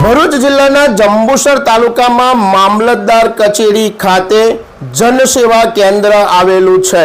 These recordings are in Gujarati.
ભરૂચ જિલ્લાના જંબુસર તાલુકામાં મામલતદાર કચેરી ખાતે જનસેવા કેન્દ્ર આવેલું છે.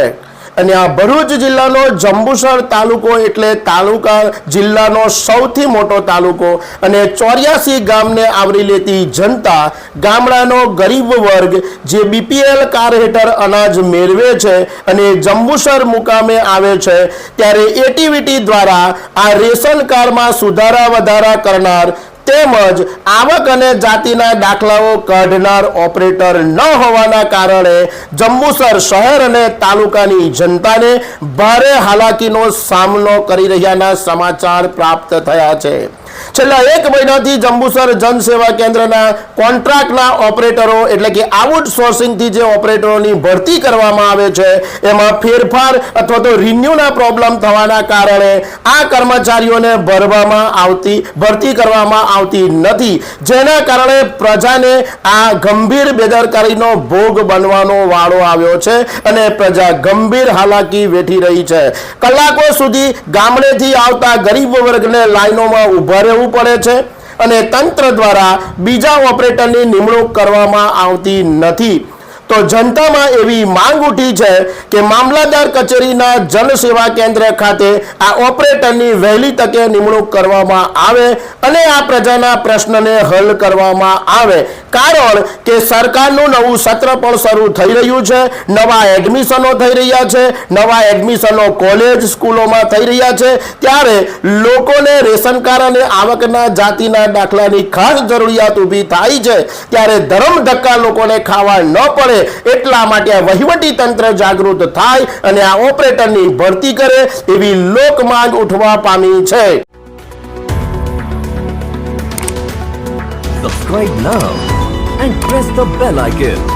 અને આ ભરૂચ જિલ્લાનો જંબુસર તાલુકો એટલે તાલુકા જિલ્લાનો સૌથી મોટો તાલુકો અને ચોર્યાસી ગામને આવરી લેતી જનતા ગામડાનો ગરીબ વર્ગ જે બીપીએલ કાર હેઠળ અનાજ મેળવે છે અને જંબુસર મુકામે આવે છે ત્યારે એટીવીટી દ્વારા આ રેશન કાર્ડમાં સુધારા વધારા કરનાર તેમજ આવક અને જાતિના દાખલાઓ કાઢનાર ઓપરેટર ન હોવાના કારણે જંબુસર શહેર અને તાલુકાની જનતાને ભારે હાલાકીનો સામનો કરી રહ્યાના સમાચાર પ્રાપ્ત થયા છે. છેલ્લા એક મહિનાથી જંબુસર જનસેવા કેન્દ્રના કોન્ટ્રાક્ટના ઓપરેટરો એટલે કે આઉટસોર્સિંગથી જે ઓપરેટરોની ભરતી કરવામાં આવે છે, એમાં ફેરફાર અથવા તો રિન્યુના પ્રોબ્લેમ થવાના કારણે આ કર્મચારીઓને ભરવામાં આવતી, ભરતી કરવામાં આવતી નથી. જેના કારણે પ્રજાને આ ગંભીર બેદરકારીનો ભોગ બનવાનો વાળો આવ્યો છે અને પ્રજા ગંભીર હાલાકી વેઠી રહી છે. કલાકો સુધી ગામડેથી આવતા ગરીબ વર્ગને લાઈનોમાં ઊભા રહેવું પડે છે અને તંત્ર દ્વારા બીજા ઓપરેટરની નિમણૂક કરવામાં આવતી નથી. તો જનતામાં એવી માંગ ઉઠી છે કે મામલાદાર કચેરીના જનસેવા કેન્દ્ર ખાતે આ ઓપરેટરની વહેલી તકે નિમણૂક કરવામાં આવે અને આ પ્રજાના પ્રશ્નને હલ કરવામાં આવે. કારણ કે સરકારનું નવું સત્ર પણ શરૂ થઈ રહ્યું છે. નવા એડમિશનો થઈ રહ્યા છે. નવા એડમિશનો કોલેજ સ્કૂલોમાં થઈ રહ્યા છે. ત્યારે લોકોને રેશન કાર્ડ અને આવકના જાતિના દાખલાની ખાસ જરૂરિયાત ઊભી થાય છે. ત્યારે ધરમ ધક્કા લોકોને ખાવા ન પડે એટલા માટે આ વહીવટી તંત્ર જાગૃત થાય અને આ ઓપરેટરની ભરતી કરે એવી લોકમાંગ ઉઠવા પામી છે Subscribe now and press the bell icon.